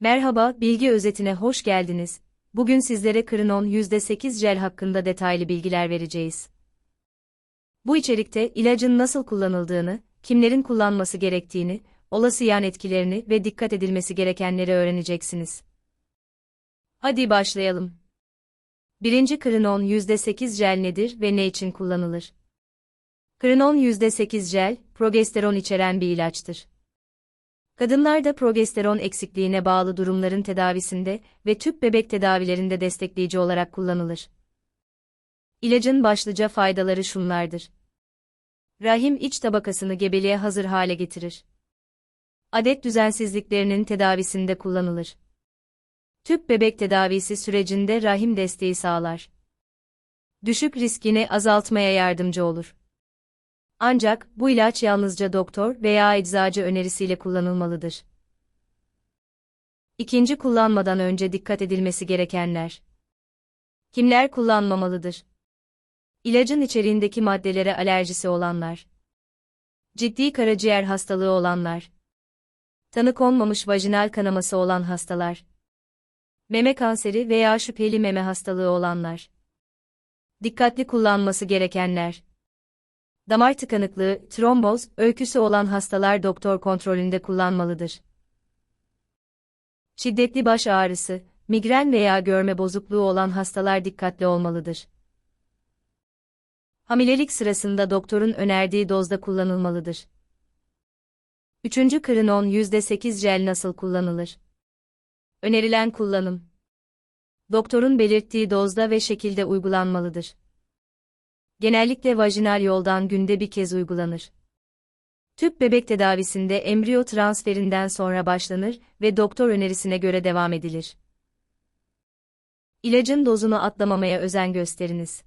Merhaba, bilgi özetine hoş geldiniz. Bugün sizlere Krinon %8 jel hakkında detaylı bilgiler vereceğiz. Bu içerikte ilacın nasıl kullanıldığını, kimlerin kullanması gerektiğini, olası yan etkilerini ve dikkat edilmesi gerekenleri öğreneceksiniz. Hadi başlayalım. Birinci Krinon %8 jel nedir ve ne için kullanılır? Krinon %8 jel, progesteron içeren bir ilaçtır. Kadınlarda progesteron eksikliğine bağlı durumların tedavisinde ve tüp bebek tedavilerinde destekleyici olarak kullanılır. İlacın başlıca faydaları şunlardır. Rahim iç tabakasını gebeliğe hazır hale getirir. Adet düzensizliklerinin tedavisinde kullanılır. Tüp bebek tedavisi sürecinde rahim desteği sağlar. Düşük riskini azaltmaya yardımcı olur. Ancak bu ilaç yalnızca doktor veya eczacı önerisiyle kullanılmalıdır. İkinci kullanmadan önce dikkat edilmesi gerekenler. Kimler kullanmamalıdır? İlacın içeriğindeki maddelere alerjisi olanlar. Ciddi karaciğer hastalığı olanlar. Tanı konmamış vajinal kanaması olan hastalar. Meme kanseri veya şüpheli meme hastalığı olanlar. Dikkatli kullanması gerekenler. Damar tıkanıklığı, tromboz, öyküsü olan hastalar doktor kontrolünde kullanmalıdır. Şiddetli baş ağrısı, migren veya görme bozukluğu olan hastalar dikkatli olmalıdır. Hamilelik sırasında doktorun önerdiği dozda kullanılmalıdır. Üçüncü krinon %8 jel nasıl kullanılır? Önerilen kullanım. Doktorun belirttiği dozda ve şekilde uygulanmalıdır. Genellikle vajinal yoldan günde bir kez uygulanır. Tüp bebek tedavisinde embriyo transferinden sonra başlanır ve doktor önerisine göre devam edilir. İlacın dozunu atlamamaya özen gösteriniz.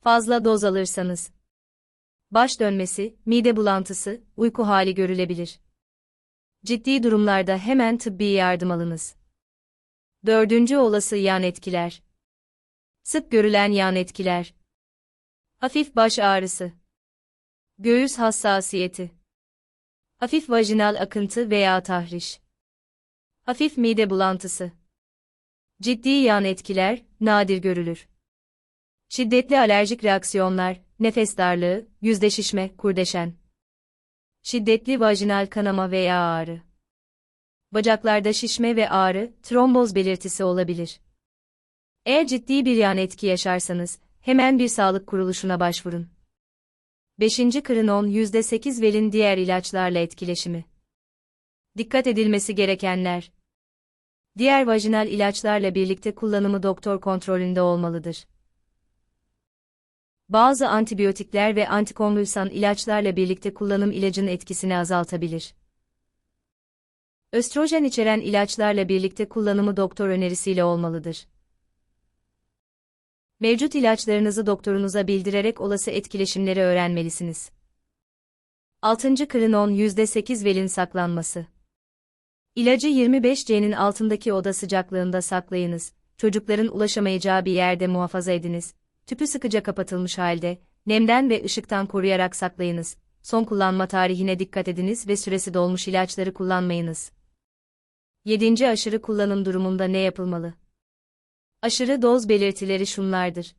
Fazla doz alırsanız baş dönmesi, mide bulantısı, uyku hali görülebilir. Ciddi durumlarda hemen tıbbi yardım alınız. Dördüncü olası yan etkiler. Sık görülen yan etkiler. Hafif baş ağrısı. Göğüs hassasiyeti. Hafif vajinal akıntı veya tahriş. Hafif mide bulantısı. Ciddi yan etkiler, nadir görülür. Şiddetli alerjik reaksiyonlar, nefes darlığı, yüzde şişme, kurdeşen. Şiddetli vajinal kanama veya ağrı. Bacaklarda şişme ve ağrı, tromboz belirtisi olabilir. Eğer ciddi bir yan etki yaşarsanız, hemen bir sağlık kuruluşuna başvurun. 5. Krinon %8 velin diğer ilaçlarla etkileşimi. Dikkat edilmesi gerekenler. Diğer vajinal ilaçlarla birlikte kullanımı doktor kontrolünde olmalıdır. Bazı antibiyotikler ve antikonvülsan ilaçlarla birlikte kullanım ilacın etkisini azaltabilir. Östrojen içeren ilaçlarla birlikte kullanımı doktor önerisiyle olmalıdır. Mevcut ilaçlarınızı doktorunuza bildirerek olası etkileşimleri öğrenmelisiniz. 6. Krinon %8 velin saklanması. İlacı 25C'nin altındaki oda sıcaklığında saklayınız, çocukların ulaşamayacağı bir yerde muhafaza ediniz, tüpü sıkıca kapatılmış halde, nemden ve ışıktan koruyarak saklayınız, son kullanma tarihine dikkat ediniz ve süresi dolmuş ilaçları kullanmayınız. 7. Aşırı kullanım durumunda ne yapılmalı? Aşırı doz belirtileri şunlardır.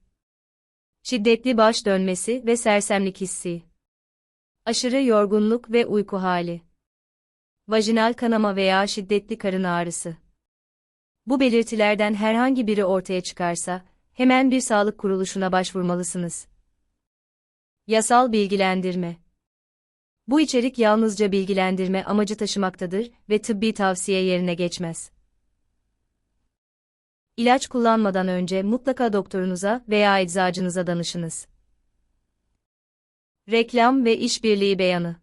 Şiddetli baş dönmesi ve sersemlik hissi. Aşırı yorgunluk ve uyku hali. Vajinal kanama veya şiddetli karın ağrısı. Bu belirtilerden herhangi biri ortaya çıkarsa, hemen bir sağlık kuruluşuna başvurmalısınız. Yasal bilgilendirme. Bu içerik yalnızca bilgilendirme amacı taşımaktadır ve tıbbi tavsiye yerine geçmez. İlaç kullanmadan önce mutlaka doktorunuza veya eczacınıza danışınız. Reklam ve işbirliği beyanı.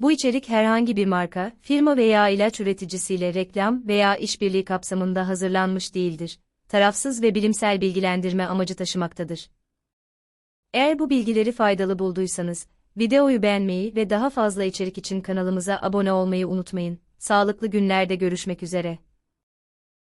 Bu içerik herhangi bir marka, firma veya ilaç üreticisiyle reklam veya işbirliği kapsamında hazırlanmış değildir. Tarafsız ve bilimsel bilgilendirme amacı taşımaktadır. Eğer bu bilgileri faydalı bulduysanız, videoyu beğenmeyi ve daha fazla içerik için kanalımıza abone olmayı unutmayın. Sağlıklı günlerde görüşmek üzere.